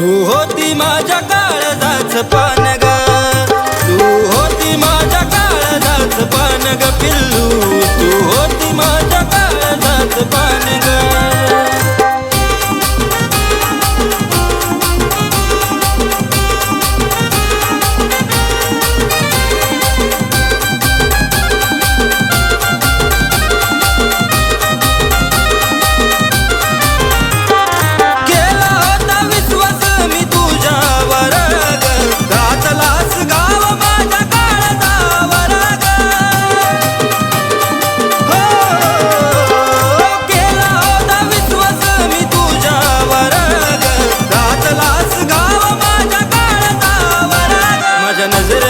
तू होती माझ्या काळजाच पान ग. तू होती माझ्या काळजाच पान ग पिल्लू. तू होती माझ्या काळजाच पान गा. नजर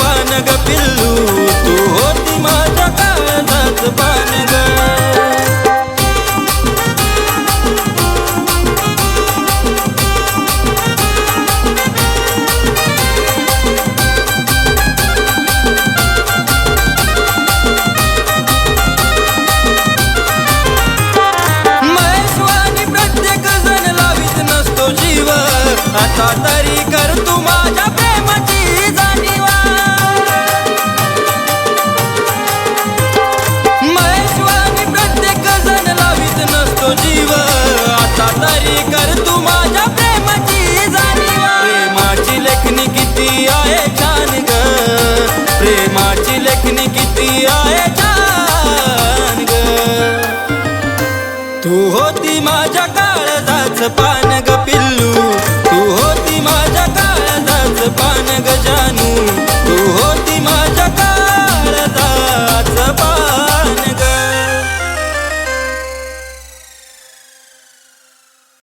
पान ग पिल्लू तू होती माझ्या काळजात पान ग आता तरी करतो